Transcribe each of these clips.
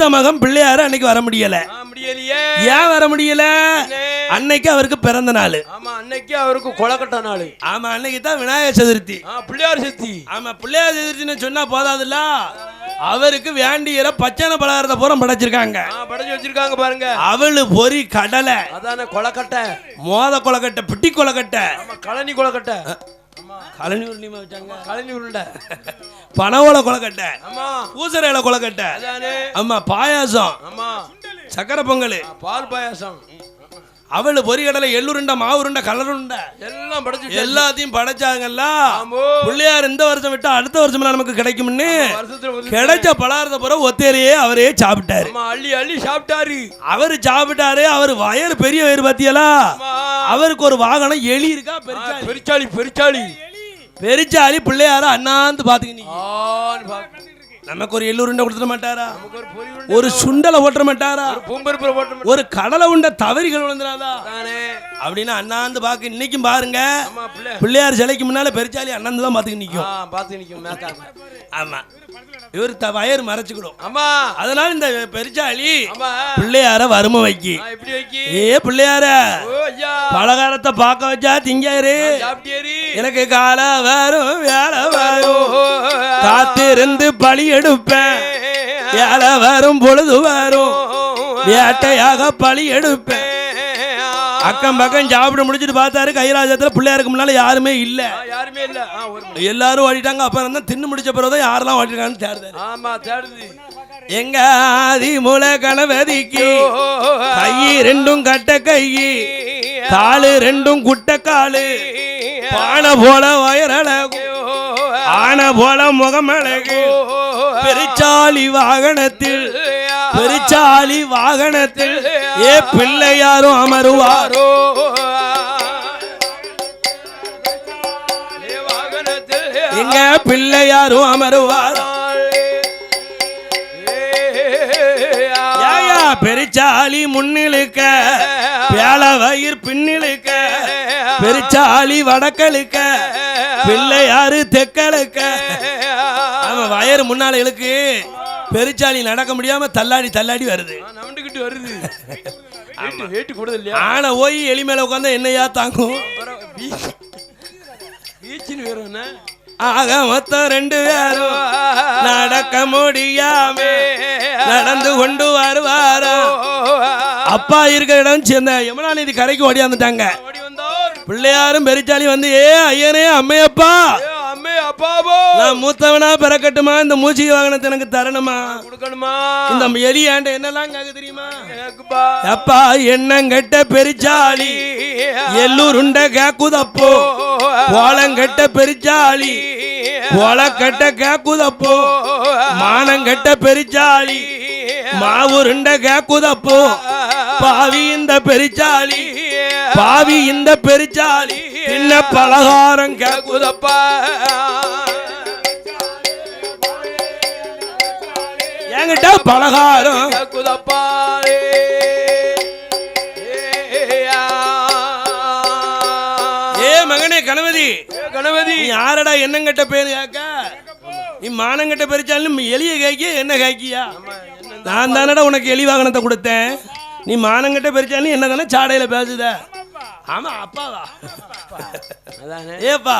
மூத்த மகன் பிள்ளையாரு அன்னைக்கு வர முடியல. ஏன் வர முடியல? அன்னைக்கு அவருக்கு பிறந்த நாள். ஆமா அன்னைக்கு அவருக்கு கொலக்கட்ட நாள். ஆமா அன்னைக்கு தான் விநாயகர் சதுர்த்தி. பிள்ளையார் சக்தி ஆமா பிள்ளையார் சதுர்த்தின்னு சொன்னா போதாதுல்ல? அவருக்கு வேண்டியற பச்சனை பலகாரத்தை பூரா படைச்சிருக்காங்க. படைச்சு வச்சிருக்காங்க பாருங்க. அவளு பொறி கடலை அதானே கொலக்கட்டை மோத கொலக்கட்டை பிட்டி கொலக்கட்டை கழனி கொலக்கட்டை கழனி உருளிமா வச்சாங்க. கழனி உருண்டை பனவோல கொலக்கட்டை ஆமா. பூசரையில கொலக்கட்டை ஆமா பாயாசம். ஆமா. சக்கரை பொங்கல். பால் பாயாசம். அவளு பொறி கடலை எள்ளுருண்டை மாவுருண்டை கலருண்டை எல்லாம் படைச்சு. எல்லாத்தையும் படைச்சாங்கல்ல? பிள்ளையார் இந்த வருஷம் விட்டா அடுத்த வருஷம் நமக்கு கிடைக்கும்னு? கிடைச்ச பலாரத பூரா ஒத்தையிலேயே அவரே சாப்பிட்டாரு. அள்ளி அள்ளி சாப்பிட்டாரு. அவரு சாப்பிட்டாரு அவர் வயறு பெரிய வயிறு பாத்தியலா அவருக்கு ஒரு வாகனம் எலி இருக்கா? பெருச்சாளி. பெருச்சாளி பெருச்சாலி பிள்ளையார அண்ணாந்து பாத்துக்கினீங்க. நமக்கு ஒரு எள்ளு உருண்டை கொடுத்துட மாட்டாரா? ஒரு சுண்டலை ஓட்டுற மாட்டாரா? ஒரு கடலை உண்டை தவறிகள் விழுந்துடாதா? அப்படின்னு அண்ணாந்து பாக்க இன்னைக்கும் பாருங்க. பிள்ளையார் சிலைக்கு முன்னால பெருச்சாலி அண்ணாந்து தான் பாத்துக்கு நிக்கும். ஆமா. இவர் த வயறு மறைச்சுக்கிடும். ஆமா. அதனால இந்த பெருச்சாலி ஆமா. பிள்ளையார வறுமை வைக்கி. ஏ பிள்ளையார. பலகாரத்தை பார்க்க வச்சா திங்காரு எனக்கு கால வரும் வேலை வரும். காத்திருந்து பழி எடுப்பேன். வேலை வரும் பொழுது வரும். வேட்டையாக பழி எடுப்பேன். அக்கம் பக்கம் சாப்பிட முடிச்சிட்டு பார்த்தாரு. கைலாசத்துல பிள்ளையாருக்கு முன்னால யாருமே இல்ல. யாருமே இல்ல. எல்லாரும் ஓடிட்டாங்க. அப்புறம் தான் தின்னு முடிச்ச பிறகுதான் யாரெல்லாம் ஓடிட்டாங்கன்னு தேடுதாரு ஆமா தேடுது. எங்க ஆதி மூல கணபதிக்கு கை ரெண்டும் கட்ட கை காலு ரெண்டும் குட்ட காலு. பானை போல வயரழகு ஆனை போல முகமழகு பெருச்சாலி வாகனத்தில் பெருச்சாலி வாகனத்தில் ஏ பிள்ளையாரும் அமருவார்? எங்க பிள்ளையாரும் அமருவார்? பெருச்சாலி முன்னிழுக்க வேல வயிர் பின்னிழுக்க பெருச்சாலி வடக்கழுக்க பிள்ளையாரு தெக்கழுக்க அவன் வயறு முன்னால இழுக்கு. பெருச்சாலி நடக்க முடியாம தள்ளாடி தள்ளாடி வருது. நம்பிக்கிட்டு வருது. இல்லையா ஆனை போய் எலி மேல உட்காந்தா என்னையா தாங்கும்? பீச்சுன்னு ஆக மொத்தம் ரெண்டு பேரும் நடக்க முடியாம. நடந்து கொண்டு வருவாரா? அப்பா இருக்கிற இடம் சேர்ந்த யமுனா நதி கரைக்கு ஓடியாந்துட்டாங்க பிள்ளையாரும் பெருச்சாலி வந்து ஏ ஐயனே அம்மையப்பா நான் மூத்தவனா பிறக்கட்டுமா? இந்த மூச்சிகை வாகனத்தை எனக்கு தரணுமா? கொடுக்கணுமா? இந்த எலி ஆண்ட என்னெல்லாம் கேட்க தெரியுமா? அப்பா என்னங்கெட்ட பெருச்சாலி எல்லூருண்ட கேக்குதப்போ. கோலங்கெட்ட பெருச்சாலி கோலக்கட்ட கேக்குதப்போ. மானங்கெட்ட பெருச்சாலி மாவுருண்ட கேக்குதப்போ. பாவி இந்த பெருச்சாலி பாவி இந்த பெருச்சாலி என்ன பலகாரம் கேக்குதப்பா. என்கிட்ட பலகாரம். கேக்குதப்பா. ஏ மகனே கணபதி. கணபதி. யாரடா என்னங்கட்ட பேரு கேக்க நீ மானங்கட்ட பெருச்சாலும் எலிய கேக்கிய என்ன கேக்கியா நான் தானடா உனக்கு எலி வாகனத்தை கொடுத்தேன். நீ மானங்கட்ட பெருச்சாலும் என்ன தானே சாடையில பேசுத? ஆமா அப்பாவா? ஏப்பா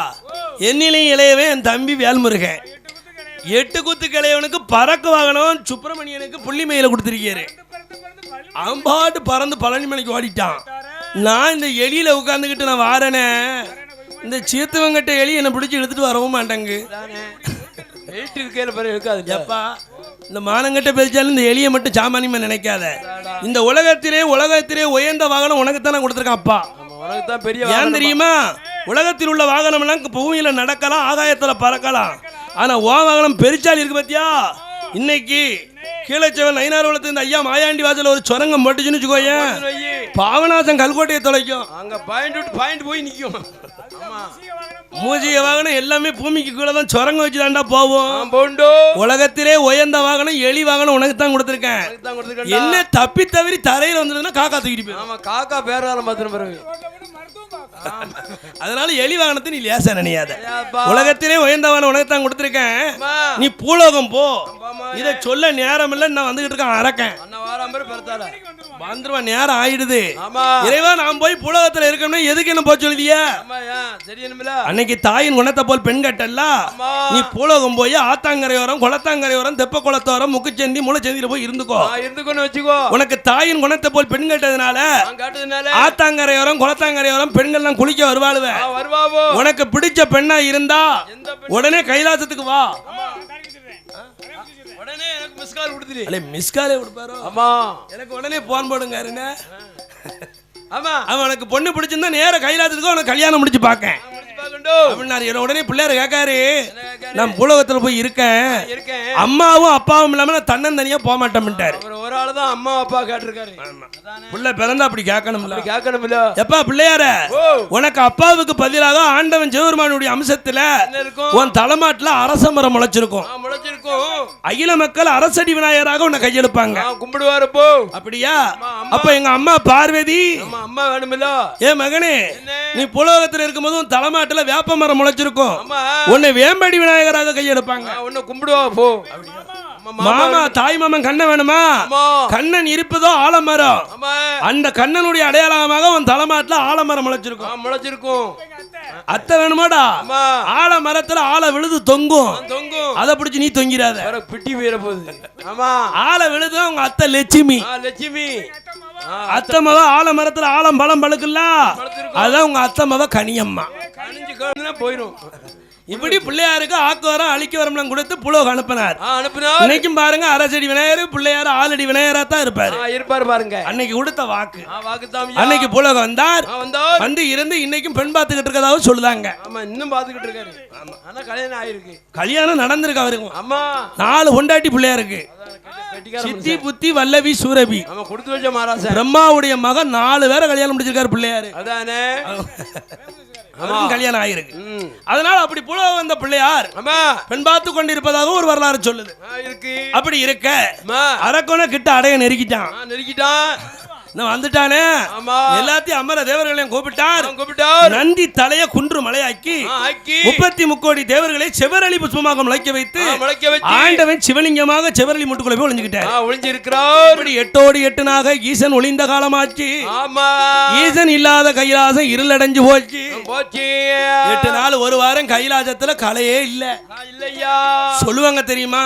என்னிலையும் இளையவே என் தம்பி வேல்முருகன். எட்டு குத்து கிளையவனுக்கு பறக்க வாகனம் சுப்பிரமணியனுக்கு புள்ளிமையில கொடுத்துருக்காரு அவன் பாட்டு பறந்து பழனிமலைக்கு ஓடிட்டான். நான் இந்த எலியில உட்காந்துக்கிட்டு நான் வாரனே. இந்த சீத்தவங்கிட்ட எலி என்னை பிடிச்சி இழுத்துட்டு வரவும் மாட்டேங்கு வெயிட் இருக்கையில பிறகு இருக்காது எப்பா இந்த மானங்கட்ட பெருச்சாலும் இந்த எலியை மட்டும் சாமானியமா நினைக்காத. இந்த உலகத்திலே உலகத்திலே உயர்ந்த வாகனம் உனக்கு தான் கொடுத்துருக்கான் அப்பா. பெரிய ஏன் தெரியுமா? உலகத்தில் உள்ள வாகனம் எல்லாம் பூமியில நடக்கலாம் ஆகாயத்துல பறக்கலாம். ஆனா ஓ வாகனம் பெருச்சாலி இருக்கு பாத்தியா? இன்னைக்கு கீழச்சவன் நயினார்வளத்து இந்த ஐயா மாயாண்டி வாசல் ஒரு சுரங்கம் போட்டுச்சுன்னு வச்சுக்கோயேன். பாவநாசம் கல்கோட்டையை தொலைக்கும். அங்க பாயிண்ட் விட்டு பாயிண்ட் போய் ஆமா. மூஜிய வாகனம் எல்லாமே பூமிக்கு கீழே தான் சுரங்கம் வச்சு தாண்டா போவோம் உலகத்திலே உயர்ந்த வாகனம் எலி வாகனம் உனக்கு தான் கொடுத்துருக்கேன். என்ன தப்பி தவறி தரையில வந்ததுன்னா காக்கா தூக்கிட்டு போயிடும் ஆமா காக்கா பேராலம் பார்த்துன பிறகு அதனால எலி வாகனத்தை நீ லேசா நினையாத. உலகத்திலே உயர்ந்த வாகனம் உனக்கு தான் கொடுத்துருக்கேன். நீ பூலோகம் போ. இதை சொல்ல நேரம் இல்ல நான் வந்துகிட்டு இருக்கேன் அரக்கன் வந்துருவா நேரம் ஆயிடுது. இறைவா நான் போய் புலகத்துல இருக்கணும்னா எதுக்கு என்ன ஏன் தெரியணுமில அன்னைக்கு தாயின் குணத்தை போல் பெண் கட்டல்ல? நீ பூலோகம் போய் ஆத்தாங்கரையோரம் குளத்தாங்கரையோரம் தெப்ப குளத்தோரம் முக்குச்சந்தி முளைச்சந்தியில போய் இருந்துக்கோ. நான் இருந்துக்கொண்டு வச்சுக்கோ. உனக்கு தாயின் குணத்தை போல் பெண் கட்டதுனால ஆத்தாங்கரையோரம் குளத்தாங்கரையோரம் பெண்கள்லாம் குளிக்க வருவாளுவ. உனக்கு பிடிச்ச பெண்ணா இருந்தா உடனே கைலாசத்துக்கு வா. உடனே எனக்கு மிஸ் கால் கொடுத்துரு. அல்ல மிஸ் காலே கொடுப்பாரோ? ஆமா. எனக்கு உடனே போன் போடுங்க அருணே. ஆமா. அவன் உனக்கு பொண்ணு பிடிச்சிருந்தா நேர கைலாசத்துக்கு உனக்கு கல்யாணம் முடிச்சு பார்க்கேன் என்ன உடனே பிள்ளையார் கேட்காரு? நான் பூலோகத்துல போய் இருக்கேன். இருக்கேன். அம்மாவும் அப்பாவும் இல்லாம நான் தன்னந்தனியா போக மாட்டேன்ட்டாரு தான் அம்மா அப்பா கேட்டிருக்காரு. புள்ள பிறந்தா அப்படி கேட்கணும்ல? எப்பா பிள்ளையார? உனக்கு அப்பாவுக்கு பதிலாக ஆண்டவன் சிவபெருமானுடைய அம்சத்துல இருக்கும்? உன் தலைமாட்டுல அரச மரம் முளைச்சிருக்கும். அகில மக்கள் அரசடி விநாயகராக உன்னை கையெடுப்பாங்க நான் கும்பிடுவாரு போ. அப்படியா. அப்ப எங்க அம்மா பார்வதி அம்மா வேணுமில்ல. ஏ மகனே நீ புலோகத்துல இருக்கும்போது உன் தலைமாட்டுல வேப்ப மரம் முளைச்சிருக்கும். உன்னை வேம்படி விநாயகராக கையெடுப்பாங்க உன்னை கும்பிடுவா போ. ஆமா மாமா தாய் மாமன் கண்ணன் வேணுமா? கண்ணன் இருப்பதோ ஆலமரம். அந்த கண்ணனுடைய அடையாளமாக உன் தலைமாட்டுல ஆலமரம் முளைச்சிருக்கும். முளைச்சிருக்கும். அத்தை வேணுமாடா? ஆமா. ஆலமரத்துல ஆலை விழுது தொங்கும். தொங்கும். அதை பிடிச்சு நீ தொங்கிடாத. வேற பிட்டி வீர போகுது. ஆமா. ஆலை விழுது உங்க அத்தை லட்சுமி. லட்சுமி. ஆ, அத்தை மவ ஆலமரத்துல ஆலம் பழம் பழுக்குல்ல? அதான் உங்க அத்தை மவ கனியம்மா. கணிஞ்சு கணினா போயிரும். இப்படி பிள்ளையாருக்கு ஆக்குவரம் அழிக்க வரம்லாம் கொடுத்து புலோக அனுப்பினார். ஆ அனுப்புனா இன்னைக்கும் பாருங்க அரசடி விநாயகர் பிள்ளையார் ஆலடி விநாயகரா தான் இருப்பாரு இருப்பாரு பாருங்க. அன்னைக்கு கொடுத்த வாக்கு. அன்னைக்கு புலோகம் வந்தார். வந்து இருந்து இன்னைக்கும் பெண் பார்த்துக்கிட்டு இருக்கதாவும் சொல்லுதாங்க. ஆமா இன்னும் பாத்துக்கிட்டு இருக்காரு. ஆனா கல்யாணம் ஆயிருக்கு. கல்யாணம் நடந்திருக்கு அவருக்கும் அம்மா நாலு பொண்டாட்டி பிள்ளையாருக்கு. சித்தி புத்தி வல்லவி சூரபி. கொடுத்து வச்ச மகாராசன் பிரம்மாவுடைய மகன் நாலு பேரை கல்யாணம் முடிச்சிருக்காரு பிள்ளையாரு. அதானே? அவருக்கும் கல்யாணம் ஆயிருக்கு. அதனால அப்படி புலோகம் வந்த பிள்ளையார் பெண் பார்த்து கொண்டிருப்பதாகவும் ஒரு வரலாறு சொல்லுது. அப்படி இருக்க அம்மா அரக்கோண கிட்ட அடைய நெருக்கிட்டான். நெருக்கிட்டான். நான் வந்துட்டானே. எல்லாத்தையும் அமர தேவர்களையும் கூப்பிட்டார். கூப்பிட்டார். நந்தி தலைய குன்று மலையாக்கி முப்பத்தி முக்கோடி தேவர்களை செவரளி புஷ்பமாக முளைக்க வைத்து ஆண்டவன் சிவலிங்கமாக செவரளி முட்டுக்குள்ள போய் ஒளிஞ்சுக்கிட்டார். ஒளிஞ்சிருக்கிறார். இப்படி எட்டோடு எட்டுனாக ஈசன் ஒளிந்த காலமாச்சு. ஈசன் இல்லாத கைலாசம் இருளடைஞ்சு போச்சு. எட்டு நாள் ஒரு வாரம் கைலாசத்துல கலையே இல்ல. இல்லையா? சொல்லுவாங்க தெரியுமா?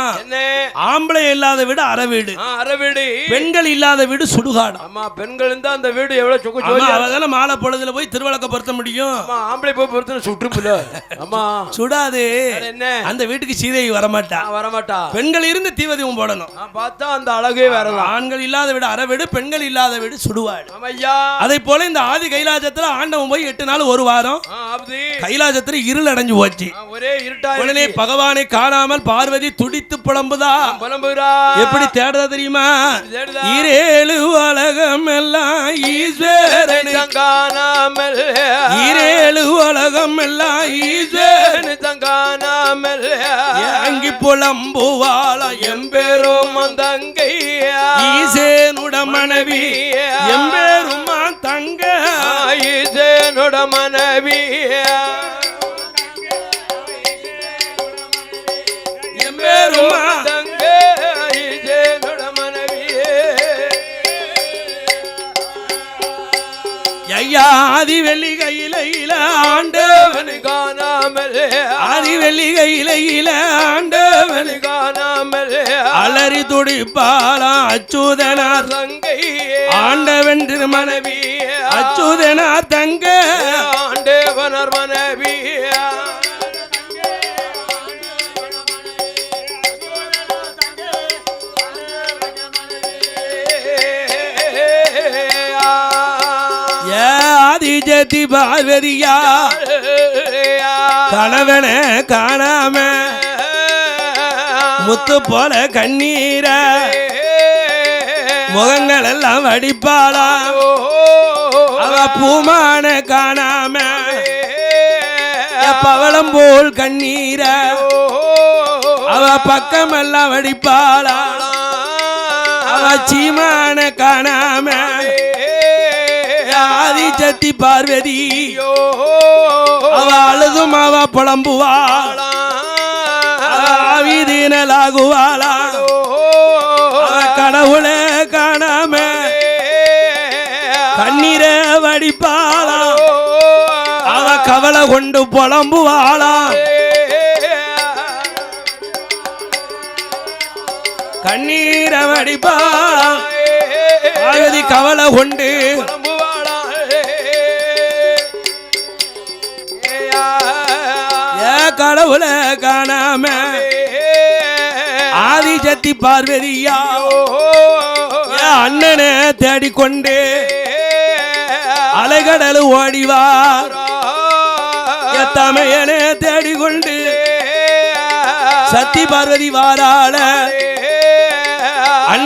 ஆம்பளை இல்லாத வீடு அற வீடு. அரவீடு பெண்கள் இல்லாத வீடு சுடுகாடம் ஆமா பெண்கள் இருந்தா அந்த வீடு எவ்வளவு சொக்கு அவதான மாலை பொழுதுல போய் திருவிளக்க பொருத்த முடியும். ஆமா ஆம்பளை போய் பொறுத்து சுற்றுப்புல. ஆமா சுடாது. என்ன? அந்த வீட்டுக்கு சீதை வரமாட்டா. வரமாட்டா. பெண்கள் இருந்து தீவதியும் போடணும். பார்த்தா அந்த அழகே வேறதான் ஆண்கள் இல்லாத வீடு அற வீடு பெண்கள் இல்லாத வீடு ஐயா அதை போல இந்த ஆதி கைலாசத்துல ஆண்டவன் போய் எட்டு நாள் ஒரு வாரம் ஆ ஆகுது கைலாசத்துல இருள் அடைஞ்சு போச்சு. ஒரே இருட்டா உடனே. பகவானை காணாமல் பார்வதி துடித்து புலம்புதா? புலம்புகிறா. எப்படி தேடுறா தெரியுமா? தேடுதா? இரேழு உலகம் எல்லாம் ஈஸ்வரனை. தங்கானாமல் இரேழு உலகம் எல்லாம் ஈஸ்வரன். தங்கானாமல் ஏங்கி புலம்புவாள எம்பேரும் தங்கை. ஈசேனுட மனைவி எம்பேருமா தங்க. ஈசேனோட மனைவி எம்பேருமா தங்க ஈசேனோட மனைவி ஐயா ஆதி வெள்ளி கையில இல ஆண்டவன் காணாமல் ஆதி வெள்ளி கையில இல ஆண்டவன் காணாமல் அலறி துடிப்பாளா அச்சுதனார். தங்கை ஆண்டவன் திருமணவி. அச்சுதனார் தங்க. ஆண்டேவனர் மனைவி. ஏ ஆதி ஜதி பார்வதியா. கணவன காணாம முத்து போல கண்ணீர. முகங்கள் எல்லாம் வடிப்பாளா அவ பூமான காணாம பவளம் போல் கண்ணீர அவ பக்கமெல்லாம் வடிப்பாளா அவ சீமான காணாம ஆதி சத்தி பார்வதி. அவ அழுதும் அவ புலம்புவா அவ கொண்டு புலம்புவாளா? கண்ணீர வடிப்பா. அகதி கவலை கொண்டு ஏ கடவுளை காணாம ஆதி பார்வதியா? அண்ணனை தேடிக்கொண்டு அலைகடல் ஓடிவார். என் தேடிக்கொண்டு சக்தி பார்வதி வாராள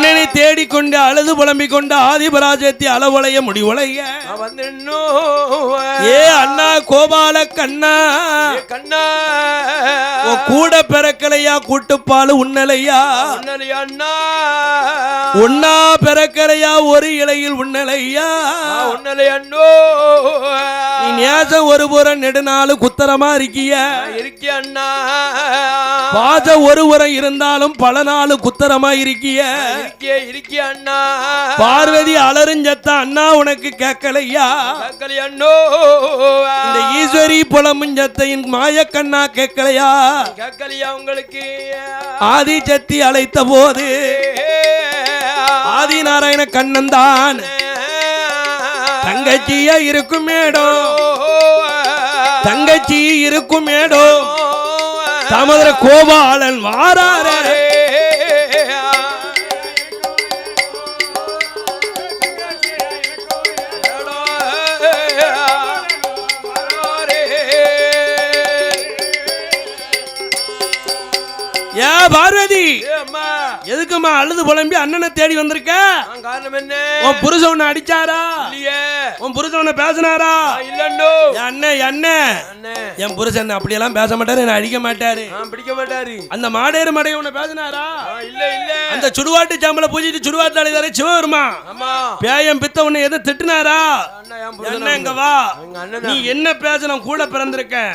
அண்ணனை தேடிக்கொண்டு அழுது புலம்பிக் கொண்டு ஆதிபராஜத்தை அளவுளைய முடிவுளைய. ஏ அண்ணா கோபால கண்ணா. கண்ணா. கூட பிறக்கலையா கூட்டுப்பாலு உன்னலையா? உன்னலி அண்ணா. ஒன்னா பிறக்கலையா ஒரு இலையில் உன்னலையா? உன்னலி அண்ணோ. நீ நேசம் ஒரு புறம் நெடுநாளு குத்தரமா இருக்கிய. இருக்கி அண்ணா. பாசம் ஒரு புறம் இருந்தாலும் பல நாள் குத்தரமா இருக்கிய இருக்கே இருக்கி அண்ணா? பார்வதி அலறிஞ்சத்த அண்ணா உனக்கு கேட்கலையா? அண்ணோ இந்த ஈஸ்வரி புலமுஞ்சத்தையின் மாயக்கண்ணா கேட்கலையா? கக்கலியா உங்களுக்கு? ஆதி சக்தி அழைத்த போது ஆதி நாராயண கண்ணன் தான். தங்கச்சியா இருக்கும் மேடம் தங்கச்சி இருக்கும் மேடம் தாமதர கோபாலன் வாராரே. ஏ பார்வதி! எதுக்கும்மா அழுது புலம்பி அண்ணனை தேடி வந்திருக்க? காரணம் என்ன? உன் புருஷன் உன்னை அடிச்சாரா? இல்லையே. உன் புருஷன் பேசினாரா? இல்லண்டோ. அண்ணன் அண்ணன் அண்ணே என் புருஷன் அப்படியெல்லாம் பேச மாட்டாரு என்ன அடிக்க மாட்டாரு. பிடிக்க மாட்டாரு. அந்த மாடேறு மடைய உன்னை பேசினாரா? இல்ல இல்ல. அந்த சுடுவாட்டு சாம்பல பூஜிட்டு சுடுவாட்டு அழைதாரே சிவபெருமா பேயம் பித்த உன்னை எதை திட்டுனாரா? என்ன வா. எங்க அண்ணன் நீ என்ன பேச நான் கூட பிறந்திருக்கேன்.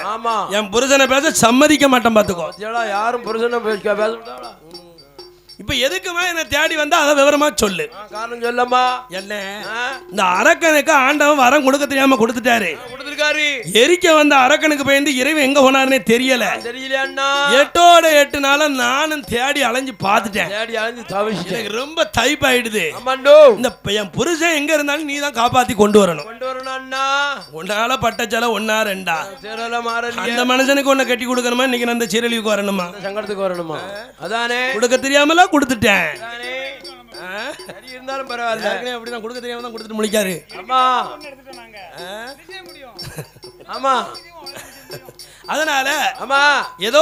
என் புருஷனை பேச சம்மதிக்க மாட்டேன் பாத்துக்கோ. யாரும் புருஷனை பேச இப்ப எதுக்குமா என்ன தேடி வந்தா? அதை விவரமா சொல்லு. காரணம் சொல்லம்மா. என்ன? இந்த அரக்கனுக்கு ஆண்டவன் வரம் கொடுக்க தெரியாம கொடுத்துட்டாரு. கொடுத்திருக்காரு எரிக்க வந்த அரக்கனுக்கு பயந்து இறைவன் எங்க போனாருன்னே தெரியல. தெரியல அண்ணா? எட்டோட எட்டு நாளா நானும் தேடி அலைஞ்சு பார்த்துட்டேன். தேடி அழிஞ்சு தவிச்சு எனக்கு ரொம்ப டைப் ஆயிடுது இந்த என் புருஷன் எங்க இருந்தாலும் நீ தான் காப்பாத்தி கொண்டு வரணும். கொண்டு வரணும் அண்ணா. உன்னால பட்டச்சல ஒன்னா ரெண்டா. அந்த மனுஷனுக்கு உன்னை கட்டி கொடுக்கணுமா? இன்னைக்கு நான் அந்த சீரழிவுக்கு வரணுமா? சங்கடத்துக்கு வரணுமா? அதானே. கொடுக்க தெரியாமல கொடுத்துட்டேன்? சரி இருந்தாலும் பரவாயில்ல. ஏற்கனவே அப்படிதான் கொடுக்க தெரியாம தான் கொடுத்துட்டு முடிக்காரு ஆமா. ஆமா. அதனால ஆமா. ஏதோ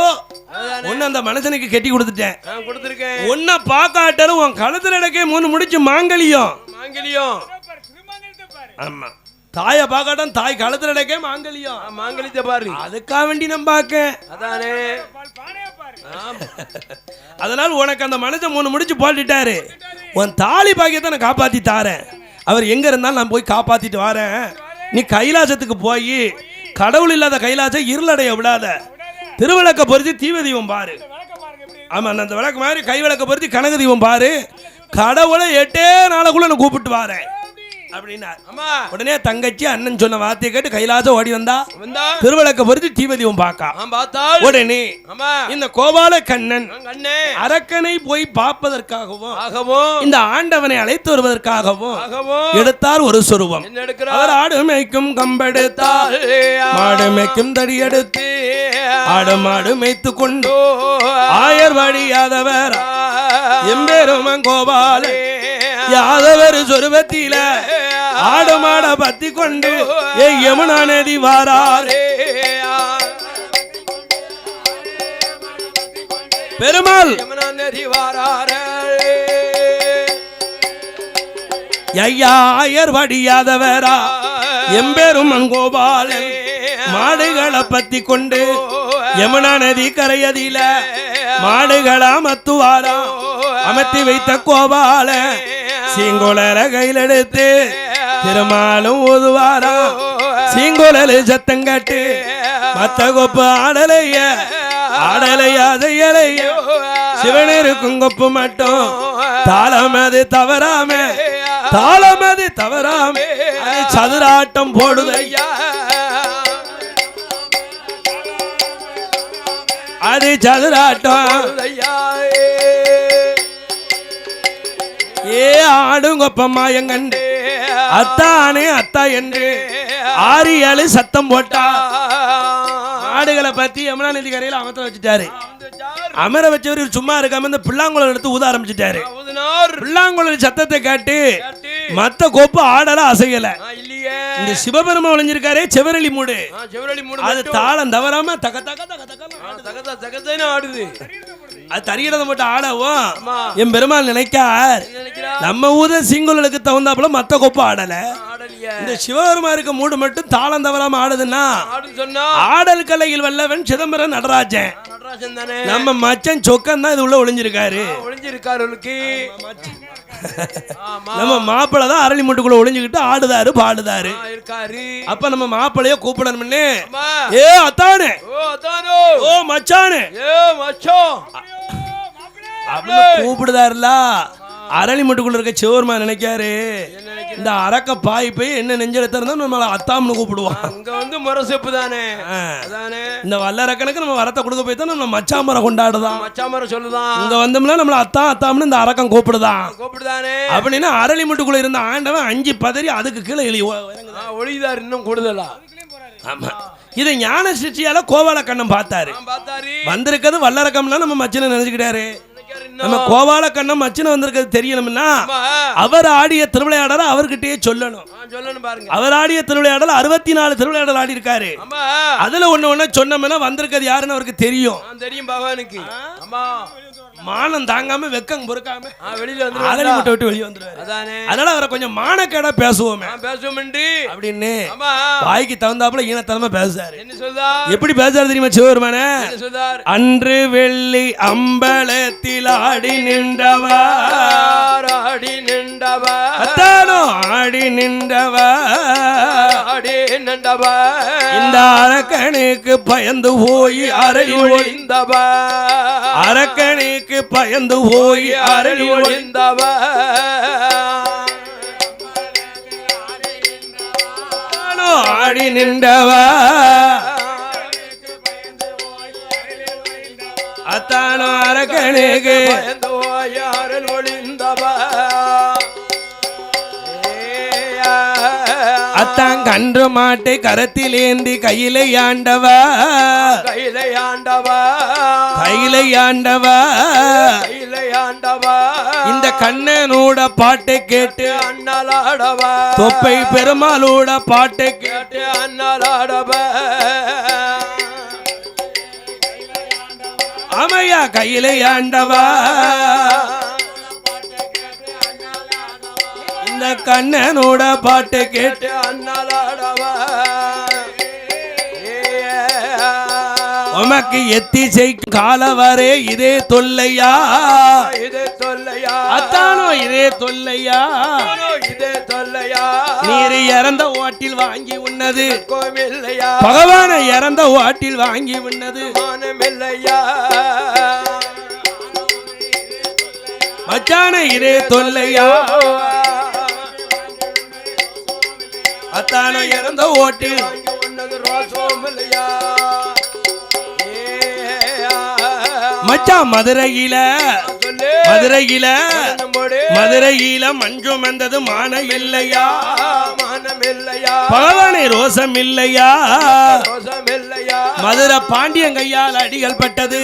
ஒன்னு அந்த மனுஷனுக்கு கட்டி கொடுத்துட்டேன். நான் கொடுத்திருக்கேன். உன்னை பார்க்காட்டாலும் உன் கழுத்துல நடக்கே மூணு முடிச்சு மாங்கலியம். மாங்கலியம். ஆமா. தாயை பார்க்காட்டும் தாய் கழுத்துல நடக்கே மாங்கலியம். மாங்கலியத்தை பாரு அதுக்காக வேண்டி நான் பார்க்க அதானே. அதனால் உனக்கு அந்த மனுஷன் மூணு முடிச்சு போட்டுட்டாரு. உன் தாலி பாக்கியத்தை நான் காப்பாத்தி தாரேன். அவர் எங்க இருந்தாலும் நான் போய் காப்பாத்திட்டு வரேன். நீ கைலாசத்துக்கு போய் கடவுள் இல்லாத கைலாசம் இருளடைய விடாத. திருவிளக்க பொருத்தி தீப தீபம் பாரு. ஆமா அந்த விளக்கு மாதிரி கை விளக்க பொருத்தி கனக தீபம் பாரு. கடவுளை எட்டே நாளுக்குள்ள நான் கூப்பிட்டு வரேன். அப்படின்னார் ஆமா உடனே தங்கச்சி அண்ணன் சொன்ன வார்த்தையை கேட்டு கைலாசம் ஓடி வந்தா. வந்தா. திருவிளக்க பொருத்தி தீப தீபம் பார்க்கா உடனே இந்த கோபால கண்ணன் அரக்கனை போய் பார்ப்பதற்காகவும் இந்த ஆண்டவனை அழைத்து வருவதற்காகவும் எடுத்தார் ஒரு சொருவம். அவர் ஆடு மேய்க்கும் கம்பெடுத்தார் மாடு மேய்க்கும் தடி எடுத்து ஆடு மாடு மேய்த்து கொண்டு ஆயர் வழியாதவர் எம்பெருமன் கோபால யாதவர் சொருபத்தில ஆடு மாட பத்தி கொண்டு ஏ யமுனா நதி வாரார். பெருமாள். ஐயா ஆயர் வடியாதவரா எம்பெருமன் கோபாலன் மாடுகளை பத்தி கொண்டு யமுனா நதி கரையதில மாடுகளா மத்துவாரா அமர்த்தி வைத்த கோபால சீங்குழல கையில் எடுத்து திருமாலும் ஓதுவாரா சீங்குழல் சத்தம் கட்டு மத்த கொப்பு ஆடலைய ஆடலையா செய்யலையோ? சிவனிருக்கும் கொப்பு மட்டும் தாளம் அது தவறாம தாளம் அது தவறாம சதுராட்டம் போடுதையா? அது சதுராட்டம். ஐயா ஆடுங்கொப்பம்மா எங்கண்டு அத்தானே அத்தா என்று ஆறு ஏழு சத்தம் போட்டா ஆடுகளை பத்தி யமுனா நதி கரையில் அமர்த்த வச்சுட்டாரு அமர வச்சவர் சும்மா இருக்காம இந்த பிள்ளாங்குளம் எடுத்து ஊத ஆரம்பிச்சிட்டாரு பிள்ளாங்குளம் சத்தத்தை கேட்டு மத்த கோப்பு ஆடல அசையல இந்த சிவபெருமா ஒளிஞ்சிருக்காரே செவரளி மூடு செவரளி மூடு அது தாளம் தவறாம தக தக தக தக தகத தகதன்னு ஆடுது அது தரியறத மட்டும் ஆடவும். என் பெருமாள் நினைக்கார். நம்ம ஊத சிங்குளுக்கு தகுந்தாப்புல மத்த கோப்பு ஆடல. இந்த சிவபெருமா இருக்க மூடு மட்டும் தாளம் தவறாம ஆடுதுன்னா ஆடல் கலையில் வல்லவன் சிதம்பரம் நடராஜன். நடராஜன் தானே? நம்ம மச்சன் சொக்கன் தான் இது உள்ள ஒளிஞ்சிருக்காரு. ஒளிஞ்சிருக்காருக்கு ஆமா நம்ம மாப்பிள்ளை தான் அரளி முட்டுக்குள்ள ஒளிஞ்சுக்கிட்டு ஆடுதாரு பாடுதாரு. அப்ப நம்ம மாப்பிள்ளைய கூப்பிடணும்னு ஏ அத்தானே. ஓ மச்சானே. ஏ மச்சான். அப்படின்னு கூப்பிடுதாருல. அரளி முட்டுக்குள்ள இருக்க சிவருமா நினைக்காரு. இந்த அரக்க பாய் போய் என்ன நெஞ்சல திறந்தா நம்மள அத்தாம்னு கூப்பிடுவான். அங்க வந்து முரசெப்பு தானே? இந்த வல்லரக்கனுக்கு நம்ம வரத்தை கொடுக்க போய் தான் நம்ம மச்சாமரம் கொண்டாடுதான். மச்சாமரம் சொல்லுதான். இங்க வந்தோம்னா நம்மள அத்தான் அத்தாம்னு இந்த அரக்கம் கூப்பிடுதான். கூப்பிடுதானே? அப்படின்னு அரளி முட்டுக்குள்ள இருந்த ஆண்டவன் அஞ்சு பதறி அதுக்கு கீழே ஆ, ஒளிதார் இன்னும் கூடுதலா? ஆமா. இதை ஞான சிருஷ்டியால கோபால கண்ணன் பார்த்தாரு. வந்திருக்கிறது வல்லரக்கம்லாம் நம்ம மச்சனை நினைச்சுக்கிட்டாரு. நம்ம இன்னும் கோபால கண்ணன் மச்சனை வந்திருக்கிறது தெரியணும்னா அவர் ஆடிய திருவிளையாடல அவர்கிட்டயே சொல்லணும். சொல்லணும் பாருங்க. அவர் ஆடிய திருவிளையாடல் அறுபத்தி நாலு திருவிளையாடல் ஆடி இருக்காரு அதுல ஒண்ணு ஒண்ணு சொன்னோம்னா வந்திருக்கிறது யாருன்னு அவருக்கு தெரியும். தெரியும் பகவானுக்கு. அம்மா மானம் தாங்காம வெக்கம் பொறுக்காம வெளியில வந்து முட்டை விட்டு வெளியே வந்துருவாரு. அதானே. அதனால அவரை கொஞ்சம் மானக்கேடா பேசுவோமே. பேசுவோம்ண்டு. அப்படின்னு வாய்க்கு தகுந்தாப்புல ஈனத்தனமா பேசுறாரு. என்ன சொல்தா எப்படி பேசுறாரு தெரியுமா சொல்தார் அன்று வெள்ளி அம்பலத்தில் ஆடி நின்றவா ஆடி நின்றவா அத்தானோ ஆடி நின்றவா ஆடி நின்றவா இந்த அரக்கனுக்கு பயந்து போய் ஒளி ஒளிந்தவா அரக்கனுக்கு பயந்து போய் அரளி அத்தானோ ஆடி நின்றவா அத்தானோ அரக்கனுக்கு பயந்தோ அத்தான் கன்று மாட்டை கரத்தில் ஏந்தி கையிலை ஆண்டவா. கையிலை ஆண்டவா. கையிலை ஆண்டவா. கையிலை ஆண்டவா. இந்த கண்ணனோட பாட்டை கேட்டு அண்ணலாடவா. தொப்பை பெருமாளோட பாட்டை கேட்டு கேட்டு அண்ணலாடவா. அமையா கையிலை ஆண்டவா. இந்த கண்ணனோட பாட்டை கேட்டு அண்ணலாடவா. உமக்கு எத்திசை காலவரே இதே தொல்லையா? இது தொல்லையா? அத்தானோ இதே தொல்லையா? இது தொல்லையா? நீர் இறந்த ஓட்டில் வாங்கி உண்ணது. கோமில்லையா பகவானை இறந்த ஓட்டில் வாங்கி உண்ணது. மானமில்லையா மச்சான இதே தொல்லையா? அத்தான இறந்த ஓட்டில். ரோசம் இல்லையா மச்சான் மதுரையில மதுரையில மதுரையில மஞ்சம் வந்தது மானம் இல்லையா மானமில்லையா? பகவானை ரோசம் இல்லையா ரோசமில்லையா? மதுரை பாண்டியங்கையால் அடிகள் பட்டது.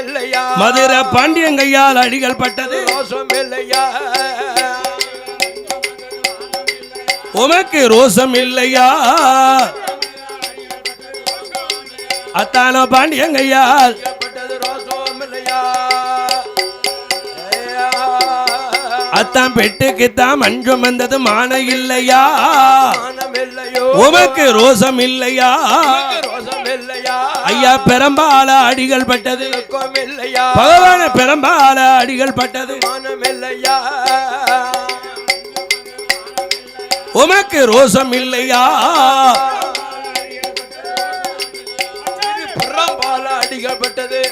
இல்லையா மதுரை பாண்டியங்கையால் அடிகள் பட்டது. ரோசம் இல்லையா உமக்கு ரோசம் இல்லையா அத்தான ரோசமில்லையா அத்தான் பெட்டுக்குத்தான் மஞ்சம் வந்தது மான இல்லையா உமக்கு ரோசம் இல்லையா ஐயா பெரம்பால அடிகள் பட்டது. பகவான பெரம்பால அடிகள் பட்டது. மானமில்லையா உமக்கு ரோசம் இல்லையா அடிக்கப்பட்டது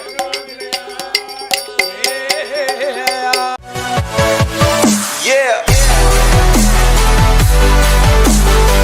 Yeah.